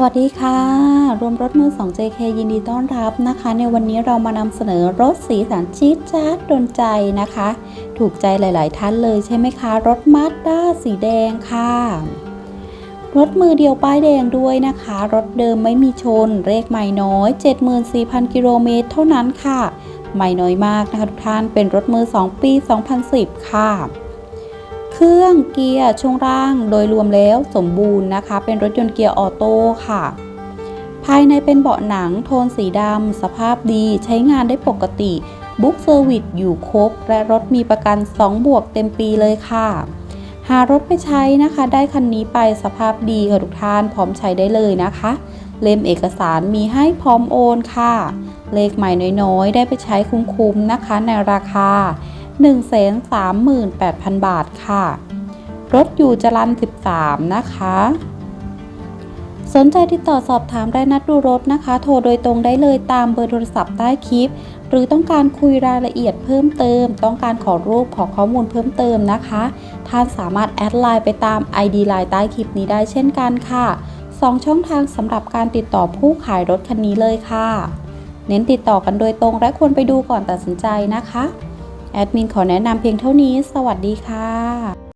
สวัสดีค่ะ รวมรถมือ 2 JK ยินดีต้อนรับนะคะ ในวันนี้เรามานำเสนอรถสีสันจี๊ดจ๊าดโดนใจนะคะ ถูกใจหลาย ๆ ท่านเลยใช่ไหมคะ รถมาสด้าสีแดงค่ะ รถมือเดียวป้ายแดงด้วยนะคะ รถเดิมไม่มีชน เลขใหม่น้อย 74,000 กิโลเมตรเท่านั้นค่ะใหม่น้อยมากนะคะทุกท่านเป็นรถมือ 2 ปี 2010 ค่ะ เครื่องเกียร์ช่วงล่างโดยรวมแล้วสมบูรณ์นะคะ เป็นรถยนต์เกียร์ออโต้ค่ะ ภายในเป็นเบาะหนังโทนสีดำสภาพดีใช้งานได้ปกติบุ๊กเซอร์วิสอยู่ครบ และรถมีประกัน 2 บวกเต็มปีเลยค่ะ หารถไปใช้นะคะ ได้คันนี้ไปสภาพดีค่ะทุกท่านพร้อมใช้ได้เลยนะคะ เล่มเอกสารมีให้พร้อมโอนค่ะ เลขใหม่น้อยๆ ได้ไปใช้คุ้มๆนะคะในราคา 138,000 บาทค่ะ รถอยู่จรัน 13 นะคะ สนใจติดต่อสอบถามได้นัดดูรถนะคะ โทรโดยตรงได้เลยตามเบอร์โทรศัพท์ใต้คลิป หรือต้องการคุยรายละเอียดเพิ่มเติม ต้องการขอรูปขอข้อมูลเพิ่มเติมนะคะ ท่านสามารถแอดไลน์ไปตาม ID ไลน์ใต้คลิปนี้ได้เช่นกันค่ะ2ช่องทางสำหรับการติดต่อผู้ขายรถคันนี้เลยค่ะ เน้นติดต่อกันโดยตรงและควรไปดูก่อนตัดสินใจนะคะ แอดมินขอแนะนำเพียงเท่านี้ สวัสดีค่ะ